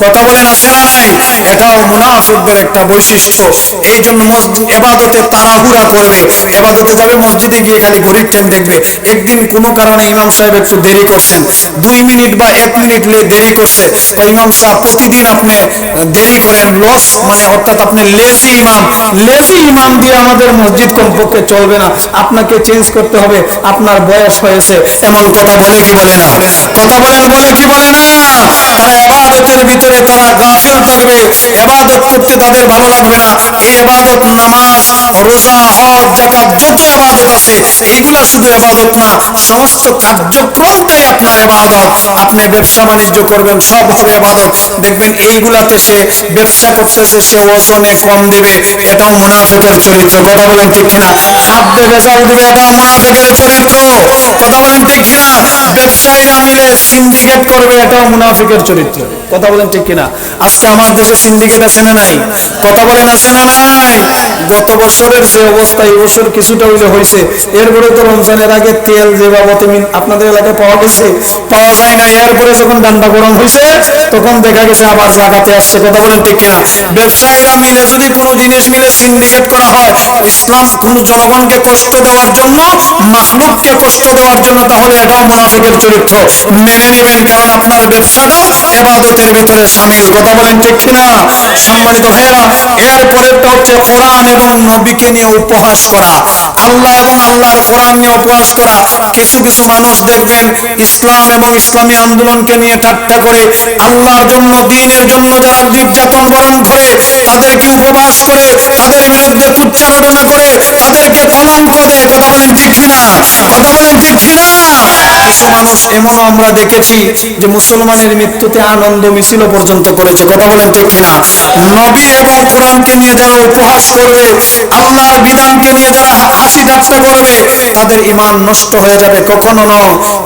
কথা এটাও মুনাফিকদের একটা বৈশিষ্ট্য। এই জন্য এবাদতে তাড়াহুড়া করবে। এবাদতে যাবে মসজিদে গিয়ে খালি দেখবে। একদিন কারণে ইমাম সাহেব একটু দেরি করছেন। দুই মিনিট বা এক মিনিট দেরি করছে। ইমাম সাহেব প্রতিদিন আপনি দেরি করেন। লস মানে অর্থাৎ আপনি লেজি ইমাম। লেজি ইমাম দিয়ে আমাদের মসজিদ কমপক্ষে চলবে না। আপনাকে চেঞ্জ করতে হবে। আপনার বয়স হয়েছে। এমন কথা বলে কি বলে না? কথা বলেন বলে কি বলে না? তারা এবাদতের ভিতরে থাকবে এবাদত করতে তাদের ভালো লাগবে না। এই এবাদত নামাজ, রোজা, হজ, জাকাত, যত এবাদত আছে এইগুলা শুধু এবাদত না, সমস্ত কার্যক্রমটাই আপনার এবাদত আপনি ব্যবসা বাণিজ্য করবেন, সব হবে এবাদত দেখবেন এইগুলাতে সে ব্যবসা করতেছে সে ওজনে কম দেবে এটাও মুনাফেকের চরিত্র কথা বলেন ঠিক কিনা? খাদ্যে ভেজাল দেবে এটাও মুনাফেকের চরিত্র কথা বলেন ঠিক কিনা? ব্যবসায়ীরা মিলে সিন্ডিকেট করবে, এটাও মুনাফিকের চরিত্র। কথা বলেন ঠিক কিনা? আজকে আমার দেশে সিন্ডিকেট আছে না নাই? কথা বলেন আছে না নাই? গত বছরের যে অবস্থা, এই বছর কিছুটা হইলে হয়েছে এরপরে তো রমজানের আগে তেল যে বাবতে আপনাদের এলাকায় পাওয়া গেছে। পাওয়া যায় না এরপরে যখন ডান্ডা গরম হয়েছে তখন দেখা গেছে আবার জাগাতে আসছে। কথা বলেন ঠিক কিনা? ব্যবসায়ীরা মিলে যদি কোনো জিনিস মিলে সিন্ডিকেট করা হয়, ইসলাম কোন জনগণকে কষ্ট দেওয়ার জন্য মাখলুককে কষ্ট দেওয়ার জন্য, তাহলে এটাও মুনাফিকের চরিত্র। মেনে নেবেন কারণ আপনার ব্যবসাটা এবাদতের ভিতরে সামিল কথা বলেন ঠিক কিনা সম্মানিত ভাইয়েরা এরপরেরটা হচ্ছে কোরআন এবং নবীকে নিয়ে উপহাস করা, আল্লাহ এবং আল্লাহর কোরআন নিয়ে উপহাস করা। কিছু কিছু মানুষ দেখবেন ইসলাম এবং ইসলামী আন্দোলনকে নিয়ে ঠাট্টা করে, আল্লাহর জন্য, দিনের জন্য যারা নির্যাতন বরণ করে, তাদেরকে উপবাস করে, তাদের বিরুদ্ধে কুচ্চারণা করে, তাদেরকে কলঙ্ক দেয় কথা বলেন ঠিক কিনা? কথা বলেন ঠিক কিনা? কিছু মানুষ এমনও আমরা দেখেছি যে মুসলমানের মৃত্যুতে আনন্দ মিছিল পর্যন্ত করেছে কথা বলেন ঠিক কিনা? নবী এবং কোরআনকে নিয়ে যারা উপহাস করবে আল্লাহর বিধানকে নিয়ে যারা হাসি ঠাট্টা করবে, তাদের ইমান নষ্ট হয়ে যাবে কখনো ন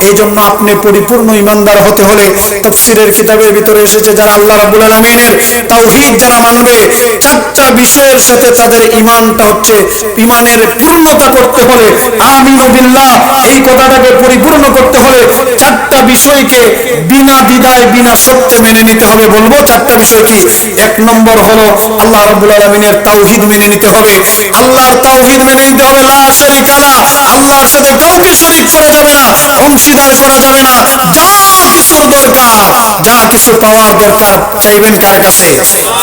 এই জন্য আপনি পরিপূর্ণ ইমানদার হতে হলে তফসিরের কিতাবের ভিতরে এসেছে যারা আল্লাহ রাবুল আলমিনের তাওহীদ যারা মানবে, চারটা বিষয়ের সাথে তাদের ইমানটা হচ্ছে ইমানের পূর্ণতা করতে হলে আমিনু বিল্লাহ, এই কথাটাকে পরিপূর্ণ করতে হলে চারটা বিষয়কে বিনা দ্বিধায়, বিনা শর্তে মেনে নিতে হবে, বলব চারটা বিষয় কি এক নম্বর হলো আল্লাহ রাব্বুল আলামিনের তাওহীদ মেনে নিতে হবে। আল্লাহর তাওহীদ মেনে নিতে হবে লা শারীকা আল্লাহর সাথে কাউকে শরীক করা যাবে না অংশীদার করা যাবে না। কিছু পাওয়ার দরকার চাইবেন কার কাছে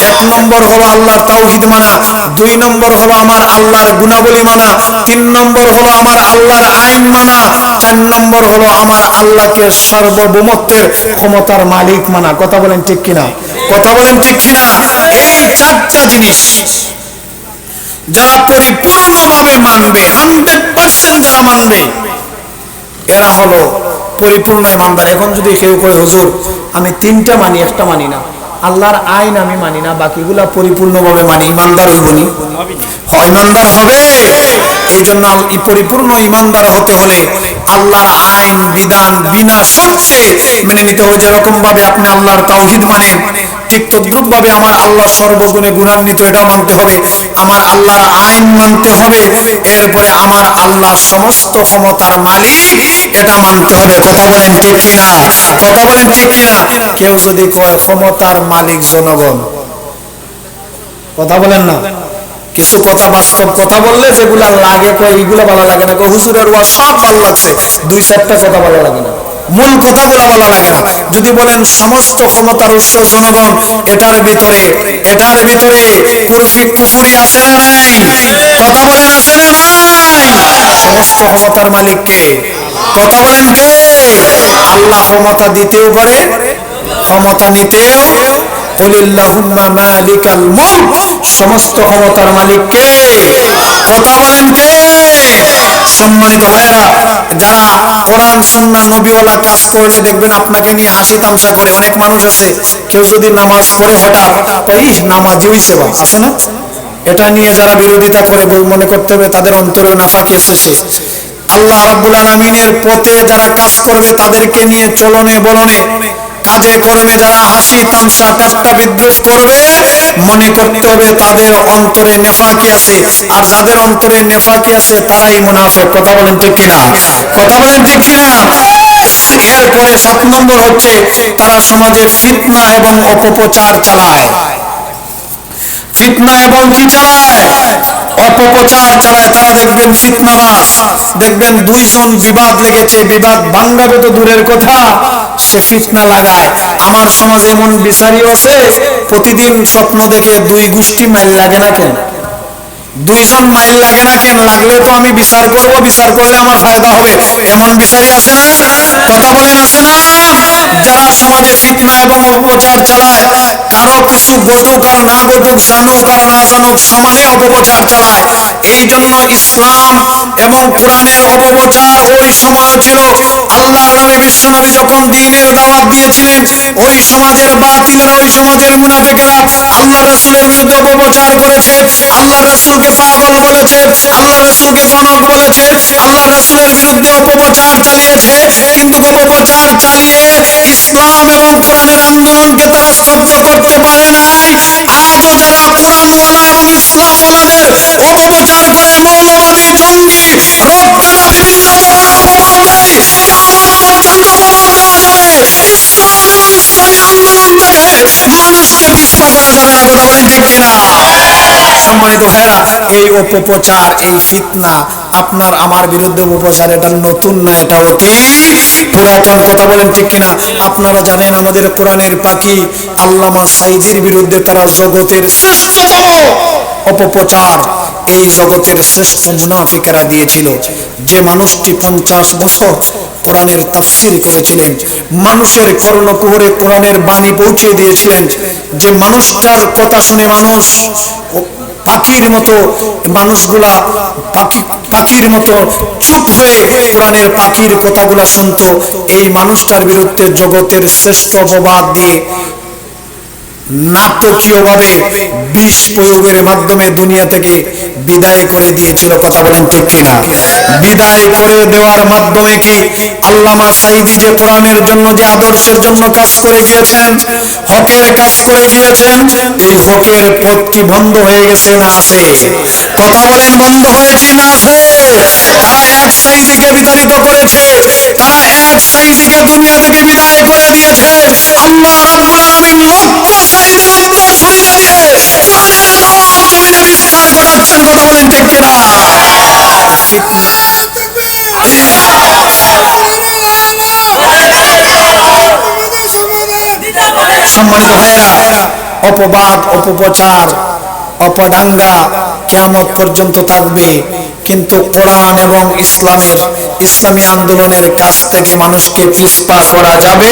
এক নম্বর হলো আল্লাহর তাওহীদ মানা দুই নম্বর হলো আমার আল্লাহর গুণাবলী মানা তিন নম্বর হলো আমার আল্লাহর আইন মানা চার নম্বর হলো আমার আল্লাহকে সার্বভৌমত্বের ক্ষমতার মালিক মানা কথা বলেন ঠিক কিনা কথা বলেন ঠিক কিনা এই চারটা জিনিস যারা পরিপূর্ণভাবে মানবে হান্ড্রেড পার্সেন্ট যারা মানবে এরা হলো পরিপূর্ণ ইমানদার এখন যদি কেউ কয়, হুজুর, আমি তিনটা মানি, একটা মানি না। আল্লাহর আইন আমি মানি না, বাকিগুলা পরিপূর্ণভাবে মানি ইমানদার হইবনি ইমানদার হবে? এই জন্য পরিপূর্ণ ইমানদার হতে হলে আল্লাহর আইন, বিধান বিনা শর্তে মেনে নিতে হবে। যেরকম ভাবে আপনি আল্লাহর তাওহিদ মানেন ঠিক তদ্রুপ ভাবে আমার আল্লাহ সর্বগুণে গুণান্বিত এটাও মানতে হবে। আমার আল্লাহর আইন মানতে হবে। এরপরে আমার আল্লাহ সমস্ত ক্ষমতার মালিক এটা মানতে হবে। কথা বলেন ঠিক কিনা? কথা বলেন ঠিক কিনা? কেউ যদি কয় ক্ষমতার মালিক জনগণ। কথা বলেন না? কিছু কথা বাস্তব কথা বললে যেগুলা লাগে কয়, এইগুলা ভালো লাগে না। কয়, হুজুরের ওয়া সব ভালো লাগছে। দুই চারটা কথা ভালো লাগে না। মূল কথাগুলো ভালো লাগে না যদি বলেন সমস্ত ক্ষমতার উৎস জনগণ, এটার ভিতরে এটার ভিতরে কুরফি কুফুরি আছে না নাই? কথা বলেন আছে না নাই? সমস্ত ক্ষমতার মালিক কে কথা বলেন কে আল্লাহ ক্ষমতা দিতেও পারে, ক্ষমতা নিতেও। মালিকাল মুলক, সমস্ত ক্ষমতার মালিক কে কথা বলেন কে সম্মানিত ভাইরা যারা কোরআন, সুন্নাহ, নবীওয়ালা কাজ করলে দেখবেন আপনাকে নিয়ে হাসি তামসা করে অনেক মানুষ আছে। কেউ যদি নামাজ পড়ে হঠাৎ কই নামাজি হইছে আছে না? এটা নিয়ে যারা বিরোধিতা করে মনে করতে হবে, তাদের অন্তরেও নাফাকি এসেছে। আল্লাহ রাব্বুল আলামিনের পথে যারা কাজ করবে, তাদেরকে নিয়ে চলনে বলনে কাজে কর্মে যারা হাসি তামসা ঠাট্টা বিদ্রুপ করবে, মনে করতে হবে তাদের অন্তরে নেফাকি আছে। আর যাদের অন্তরে নেফাকি আছে, তারাই মুনাফেক কথা বলেন ঠিক কিনা? কথা বলেন ঠিক কিনা? এরপরে সাত নম্বর হচ্ছে, তারা সমাজে ফিতনা এবং অপপ্রচার চালায়। ফিতনা এবং কি চালায়? অপপ্রচার চালায় তারা দেখবেন ফিতনাবাস দেখবেন দুইজন বিবাদ লেগেছে, বিবাদ ভাঙ্গাবে তো দূরের কথা, সে ফিতনা লাগায়। আমার সমাজে এমন বিচারি আছে, প্রতিদিন স্বপ্ন দেখে দুই গোষ্ঠী মাইল লাগে না কেন? দুইজন মাইল লাগে না কেন লাগলে তো আমি বিচার করব বিচার করলে আমার ফায়দা হবে। এমন বিচারই আছে না? কথা বলেন আছে না? যারা সমাজে ফিতনা এবং অপপ্রচার চালায়, কারও কিছু ঘটুক আর না ঘটুক জানুক আর না জানুক সমানে অপপ্রচার চালায়। এই জন্য ইসলাম এবং কোরআনের অপপ্রচার, ওই সময়ও ছিল আল্লাহর নবী বিশ্বনবী যখন দিনের দাওয়াত দিয়েছিলেন, ওই সমাজের বাতিলেরা, ওই সমাজের মুনাফিকেরা আল্লাহ রাসূলের বিরুদ্ধে অপপ্রচার করেছে। আল্লাহ রাসূলকে পাগল বলেছে আল্লাহ রাসূলকে গণক বলেছে আল্লাহ রাসূলের বিরুদ্ধে অপপ্রচার চালিয়েছে কিন্তু অপপ্রচার চালিয়ে ইসলাম এবং কোরআনের আন্দোলনকে তারা করতে পারে নাই। আজও যারা কোরআনওয়ালা এবং ইসলামওয়ালাদের অপপ্রচার করে মৌলবাদী জঙ্গি রোগদারা বিভিন্ন তাদের পর্যন্ত খবর দেওয়া যাবে ইসলাম ইসলামী আন্দোলনটাকে মানুষকে পিছপা করা যাবে না কথা বলেন ঠিক কিনা সম্মানিত ভাইরা এই অপপ্রচার, এই ফিতনা আপনার আমার বিরুদ্ধে অপপ্রচার এটা নতুন না এটা অতি পুরাতন কথা বলেন ঠিক কিনা? আপনারা জানেন আমাদের কোরআনের পাখি আল্লামা সাইদির বিরুদ্ধে তারা জগতের শ্রেষ্ঠতম অপপ্রচার, এই জগতের শ্রেষ্ঠ মুনাফিকেরা দিয়েছিল। যে মানুষটি পঞ্চাশ বছর কোরআনের তাফসির করেছিলেন, মানুষের কর্ণকুহরে কোরআনের বাণী পৌঁছে দিয়েছিলেন, যে মানুষটার কথা শুনে মানুষ পাখির মতো মানুষগুলা, পাখি, পাখির মতো চুপ হয়ে কোরআনের পাখির কথাগুলা শুনতো। এই মানুষটার বিরুদ্ধে জগতের শ্রেষ্ঠ অপবাদ দিয়ে নাটকীয়ভাবে বিষ প্রয়োগের মাধ্যমে দুনিয়া থেকে বিদায় করে দিয়েছিল, কথা বলেন ঠিক কিনা? বিদায় করে দেওয়ার মাধ্যমে কি আল্লামা সাইদি যে কোরআনের জন্য যে আদর্শের জন্য কাজ করে গিয়েছেন? হকের কাজ করে গিয়েছেন? এই হকের পথ কি বন্ধ হয়ে গেছে না আছে? কথা বলেন, বন্ধ হয়েছে না আছে? তারা এক সাইদিকে বিতাড়িত করেছে? তারা এক সাইদিকে দুনিয়া থেকে বিদায় করে দিয়েছে? আল্লাহ রাব্বুল আলামিন লক্ষ সম্মানিত ভাইরা অপবাদ, অপপ্রচার অপদাঙ্গা কেয়ামত পর্যন্ত থাকবে। কিন্তু কোরআন এবং ইসলামের ইসলামী আন্দোলনের কাছ থেকে মানুষকে পিছপা করা যাবে?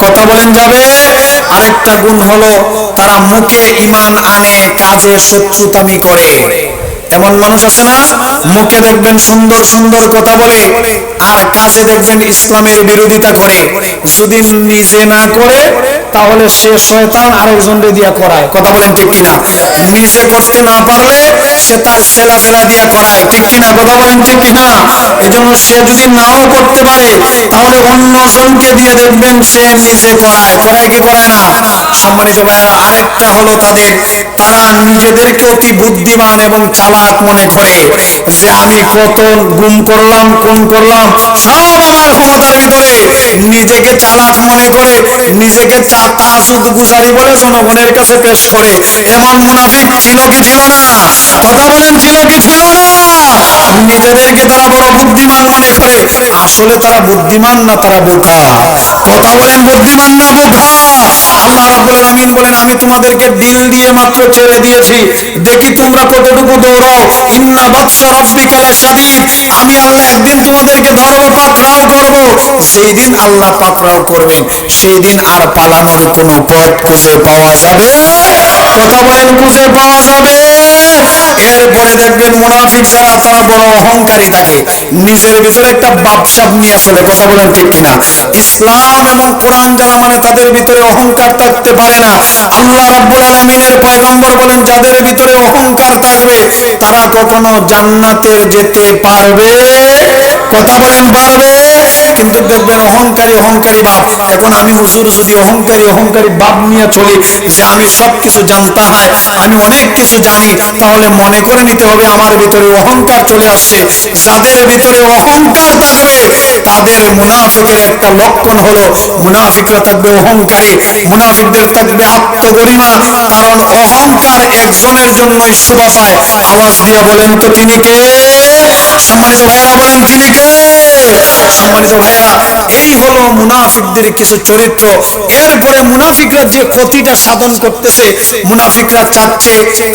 কথা বলেন যাবে? আরেকটা গুণ হলো তারা মুখে ইমান আনে, কাজে শত্রুতামি করে। এমন মানুষ আছে না? মুখে দেখবেন সুন্দর সুন্দর কথা বলে, আর কাজে দেখবেন ইসলামের বিরোধিতা করে। যদি নিজে না করে, তাহলে সে শয়তান আরেকজনকে দিয়া করায়। কথা বলেন ঠিক কিনা? নিজে করতে না পারলে সে তার ছেলা ফেলা দিয়া করায়। ঠিক কিনা, কথা বলেন ঠিক কিনা? এজন্য সে যদি নাও করতে পারে, তাহলে অন্য জনকে দিয়ে দেখবেন সে নিজে করায়। করায় কি করায় না? সম্মানিত ভাইরা আরেকটা হলো তাদের। তারা নিজেদেরকে অতি বুদ্ধিমান এবং চালাক মনে করে? যে আমি কত গুম করলাম কোন করলাম, সব আমার ক্ষমতার ভিতরে। নিজেকে চালাক মনে করে, নিজেকে তাসুদ গুজারি বলে জনগণের কাছে পেশ করে। এমন মুনাফিক ছিল কি ছিল না। কথা বলেন ছিল কি না নিজেদেরকে তারা বড় বুদ্ধিমান মনে করে আসলে তারা বুদ্ধিমান না তারা বোকা। কথা বলেন বুদ্ধিমান না বোকা? আল্লাহ রাব্বুল আলামিন বলেন আমি তোমাদেরকে দিল দিয়ে মাত্র ছেড়ে দিয়েছি। দেখি তোমরা কতটুকু দৌড়াও ইন্না বাদশা রাব্বিকা লাশাদীদ। আমি আল্লাহ একদিন তোমাদেরকে ধরবো পাকড়াও করব। যেই দিন আল্লাহ পাকড়াও করবেন, সেই দিন আর পালানোর কোনো পথ খুঁজে পাওয়া যাবে? কথা বলেন, খুঁজে পাওয়া যাবে? দেখবেন মুনাফিক যারা, তারা বড় অহংকারী থাকে নিজের ভিতরে একটা বাপসাপ নিয়ে চলে কথা বলেন ঠিক কিনা। ইসলাম এবং কোরআন যারা মানে তাদের ভিতরে অহংকার থাকতে পারে না। আল্লাহ রাব্বুল আলামিনের পয়গম্বর বলেন, যাদের ভিতরে অহংকার থাকবে, তারা কখনো জান্নাতের যেতে পারবে। কথা বলেন, পারবে? কিন্তু দেখবেন অহংকারী অহংকারী বাপ। এখন আমি হুজুর, যদি অহংকারী অহংকারী ভাব নিয়ে চলি, যে আমি সব কিছু জানতা হয় আমি অনেক কিছু জানি, তাহলে মনে করে নিতে হবে আমার ভিতরে অহংকার চলে আসছে। যাদের ভিতরে অহংকার থাকবে, তাদের মুনাফিকের একটা লক্ষণ হলো, মুনাফিকরা থাকবে অহংকারী, মুনাফিকদের থাকবে আত্মগরিমা। কারণ অহংকার একজনের জন্যই শোভা পায় আওয়াজ দিয়া বলেন তো তিনি কে? সম্মানিত তিনি কে? সম্মানিত ভাইরা এই হলো মুনাফিকদের কিছু চরিত্র। এরপরে মুনাফিকরা যে ক্ষতিটা সাধন করতেছে মুনাফিকরা চাচ্ছে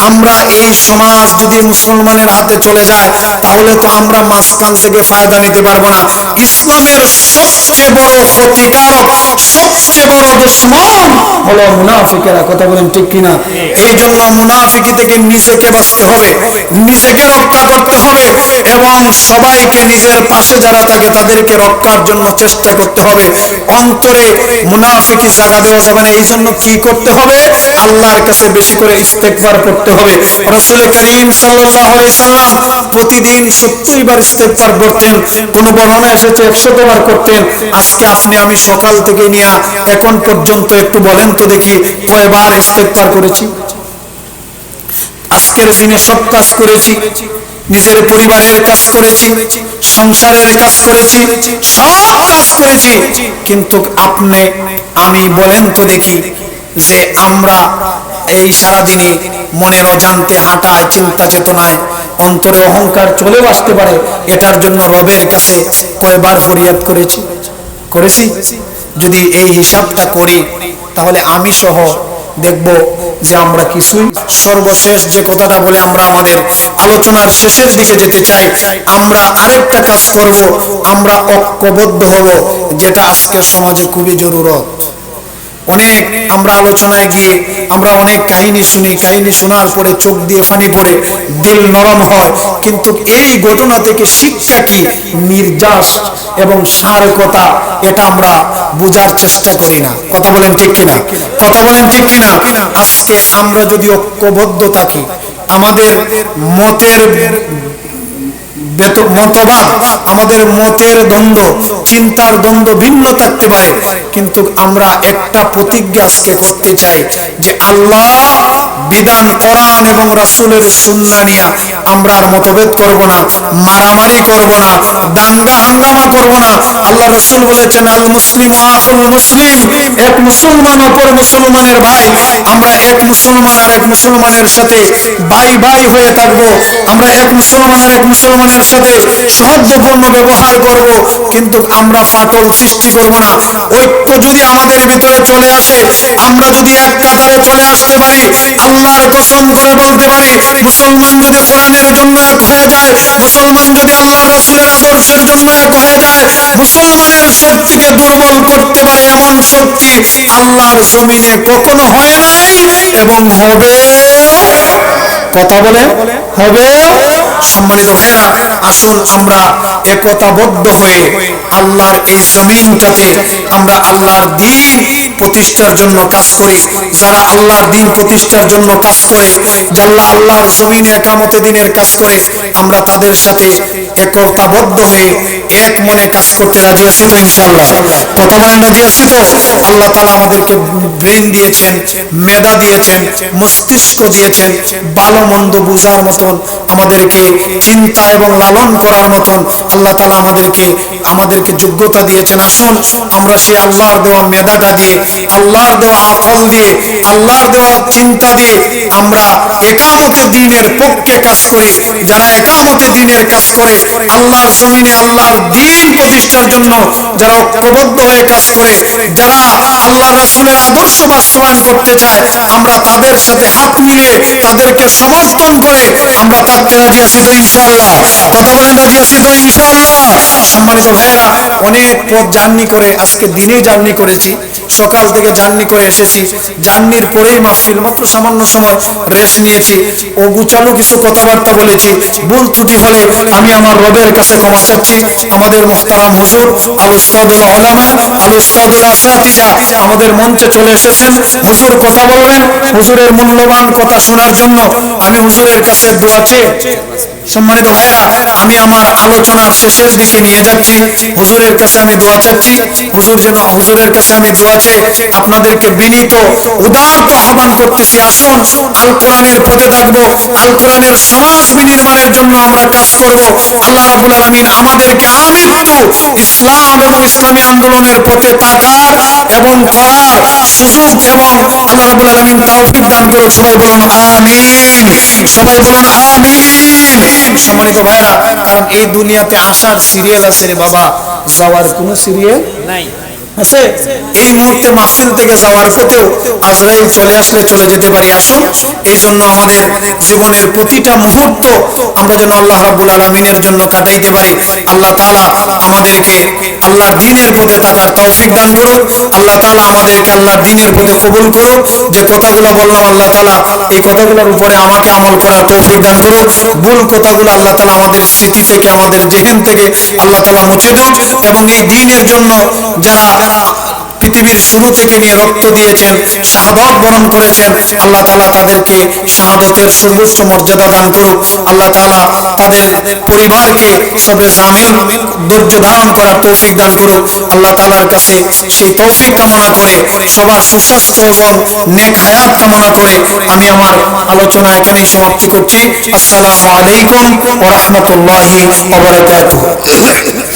আমরা এই সমাজ যদি মুসলমানের হাতে চলে যায় তাহলে তো আমরা মাঝখান থেকে ফায়দা নিতে পারব না। ইসলামের সবচেয়ে বড় ক্ষতিকারক সবচেয়ে বড় দুশ্মন হলো মুনাফিকেরা। কথা বলেন ঠিক কিনা? এই জন্য মুনাফিকি থেকে নিজেকে বাঁচতে হবে। নিজেকে রক্ষা করতে এবং সবাইকে নিজের পাশে যারা থাকে তাদেরকে রক্ষার জন্য চেষ্টা করতে হবে। অন্তরে মুনাফিকি জায়গা দেওয়া যাবে না এই জন্য কি করতে হবে? আল্লাহর কাছে বেশি করে ইস্তেকবার করতে হবে। রাসূল করিম সাল্লাম প্রতিদিন 70 বার ইস্তেকবার করতেন। কোন বর্ণনা এসেছে? 100 বার করতেন। আজকে আপনি, আমি সকাল থেকে নিয়ে এখন পর্যন্ত একটু বলেন তো দেখি, কয়বার ইস্তেকবার করেছি? আজকের দিনে সব কাজ করেছি। নিজের পরিবারের কাজ করেছি, সংসারের কাজ করেছি, সব কাজ করেছি। কিন্তু আপনি, আমি বলেন তো দেখি যে আমরা এই সারাদিনে মনের অজান্তে হাঁটায়, চিন্তা চেতনায়, অন্তরে অহংকার চলেও আসতে পারে। এটার জন্য রবের কাছে কয়বার ফরিয়াদ করেছি করেছি। যদি এই হিসাবটা করি, তাহলে আমি সহ দেখব যে আমরা কিছুই সর্বশেষ যে কথাটা বলে আমরা আমাদের আলোচনার শেষের দিকে যেতে চাই, আমরা আরেকটা কাজ করব, আমরা ঐক্যবদ্ধ হব, যেটা আজকের সমাজে খুবই জরুরত। অনেক আমরা আলোচনায় গিয়ে আমরা অনেক কাহিনী শুনি, কাহিনী শোনার পরে চোখ দিয়ে পানি পড়ে, দিল নরম হয়। কিন্তু এই ঘটনা থেকে শিক্ষা কি? নির্যাস এবং সার কথা এটা আমরা বোঝার চেষ্টা করি না। কথা বলেন ঠিক কিনা? কথা বলেন ঠিক কিনা? আজকে আমরা যদি ঐক্যবদ্ধ থাকি, আমাদের মতের মতবাদ আমাদের মতের দ্বন্দ্ব, চিন্তার দ্বন্দ্ব ভিন্ন থাকতে পারে। কিন্তু আমরা একটা প্রতিজ্ঞা আজকে করতে চাই যে আল্লাহ বিধান কোরআন এবং রাসূলের সুন্নাহ নিয়ে আমরা মতভেদ করব না, মারামারি করব না দাঙ্গা হাঙ্গামা করব না। আল্লাহ রাসূল বলেছেন, আল মুসলিম আখুল মুসলিম। এক মুসলমান অপর মুসলমানের ভাই, আমরা এক মুসলমান আর এক মুসলমানের সাথে ভাই ভাই হয়ে থাকব। আমরা এক মুসলমান আর এক মুসলমানের সাথে সৌহার্দ্যপূর্ণ ব্যবহার করব কিন্তু আমরা ফাটল সৃষ্টি করব না। ঐক্য যদি আমাদের ভিতরে চলে আসে আমরা যদি এক কাতারে চলে আসতে পারি আল্লাহর কসম করে বলতে পারি মুসলমান যদি কোরআনের জন্য এক হয়ে যায় মুসলমান যদি আল্লাহ রাসূলের আদর্শের জন্য এক হয়ে যায় মুসলমানের শক্তিকে দুর্বল করতে পারে এমন শক্তি আল্লাহর জমিনে কখনো হয় নাই এবং হবে কথা বলে? হবে সম্মানিত ভাইরা আসুন আমরা একতাবদ্ধ হয়ে আল্লাহর এই জমিনটাতে আমরা আল্লাহর দিন প্রতিষ্ঠার জন্য কাজ করি। যারা আল্লাহর দিন প্রতিষ্ঠার জন্য কাজ করে, যারা আল্লাহর জমিনে একামতে দিনের কাজ করে, আমরা তাদের সাথে একতাবদ্ধ হয়ে এক মনে কাজ করতে রাজি আছি তো ইনশাআল্লাহ। কথা বলেন রাজি আছি তো আল্লাহ তালা আমাদেরকে ব্রেন দিয়েছেন, মেধা দিয়েছেন, মস্তিষ্ক দিয়েছেন ভালো মন্দ বুঝার মতন আমাদেরকে চিন্তা এবং লালন করার মতন আল্লাহ তালা আমাদেরকে আমাদেরকে যোগ্যতা দিয়েছেন। আসুন, আমরা সেই আল্লাহর দেওয়া মেধাটা দিয়ে, আল্লাহর দেওয়া আকল দিয়ে, আল্লাহর দেওয়া চিন্তা দিয়ে আমরা একামতে দিনের পক্ষে কাজ করি। যারা একামতে দিনের কাজ করে, আল্লাহর জমিনে আল্লাহর দিন প্রতিষ্ঠার জন্য যারা ঐক্যবদ্ধ হয়ে কাজ করে, যারা আল্লাহ রাসূলের আদর্শ বাস্তবায়ন করতে চায়, আমরা তাদের সাথে হাত মিলিয়ে তাদেরকে সমর্থন করে আমরা থাকতে রাজি আছি তো ইনশাআল্লাহ। কথা বলেন রাজি আছি তো ইনশাআল্লাহ। সম্মানিত ভাইয়েরা, অনেক পথ জার্নি করে আজকে দিনে জার্নি করেছি, সকাল থেকে জার্নি করে এসেছি, জার্নির পরেই মাহফিল মাত্র সামান্য সময় রেস্ট নিয়েছি, ও গুছালো কিছু কথাবার্তা বলেছি, ভুল ত্রুটি হলে আমি আমার রবের কাছে ক্ষমা চাচ্ছি, আমাদের মুখতারাম হুজুর আল উস্তাদুল ওলামা আল উস্তাদুল আসাতিজা আমাদের মঞ্চে চলে এসেছেন। হুজুর কথা বলবেন, হুজুরের মূল্যবান কথা শোনার জন্য আমি হুজুরের কাছে দোয়া চেয়ে সম্মানিত ভাইরা আমি আমার আলোচনার শেষের দিকে নিয়ে যাচ্ছি। হুজুরের কাছে আমি দোয়া চাচ্ছি। হুজুর যেন হুজুরের কাছে আমি দোয়া চাই আপনাদেরকে বিনীত উদারত আহ্বান করতেছি, আসুন, আল কোরআনের পথে থাকব আল কোরআনের সমাজ বিনির্মাণের জন্য আমরা কাজ করব। আল্লাহ রাবুল আলমিন আমাদেরকে আর মৃত্যু ইসলাম এবং ইসলামী আন্দোলনের পথে থাকার এবং করার সুযোগ এবং আল্লাহ রাবুল আলমিন তৌফিক দান করুন সবাই বলুন, আমিন। সবাই বলুন, আমিন। সম্মানিত ভাইরা কারণ এই দুনিয়াতে আসার সিরিয়াল আছে রে বাবা যাওয়ার কোনো সিরিয়াল নাই। আছে? এই মুহূর্তে মাহফিল থেকে যাওয়ার পথেও আজরাইল চলে আসলে চলে যেতে পারি। আসুন এই জন্য আমাদের জীবনের প্রতিটা মুহূর্ত আমরা যেন আল্লাহ রাব্বুল আলমিনের জন্য কাটাইতে পারি। আল্লাহ তাআলা আমাদেরকে আল্লাহর দিনের পথে থাকার তৌফিক দান করুন আল্লাহ তাআলা আমাদেরকে আল্লাহর দিনের পথে কবুল করুন যে কথাগুলো বললাম, আল্লাহ তাআলা এই কথাগুলোর উপরে আমাকে আমল করার তৌফিক দান করুন ভুল কথাগুলো আল্লাহ তাআলা আমাদের স্মৃতি থেকে, আমাদের জেহেন থেকে আল্লাহ তাআলা মুছে দিন এবং এই দিনের জন্য যারা পৃথিবীর শুরু থেকে নিয়ে রক্ত দিয়েছেন, শাহাদত বরণ করেছেন। আল্লাহ তাআলা তাদেরকে শাহাদতের সর্বোচ্চ মর্যাদা দান করুক। আল্লাহ তাআলা তাদের পরিবারকে সবে জামিল ধৈর্য ধারণ করার তৌফিক দান করুক। আল্লাহ তাআলার কাছে সেই তৌফিক কামনা করে, সবার সুস্বাস্থ্য এবং নেক হায়াত কামনা করে আমি আমার আলোচনা এখানেই সমাপ্তি করছি। আসসালামু আলাইকুম ওয়া রাহমাতুল্লাহি ওয়া বারাকাতুহু।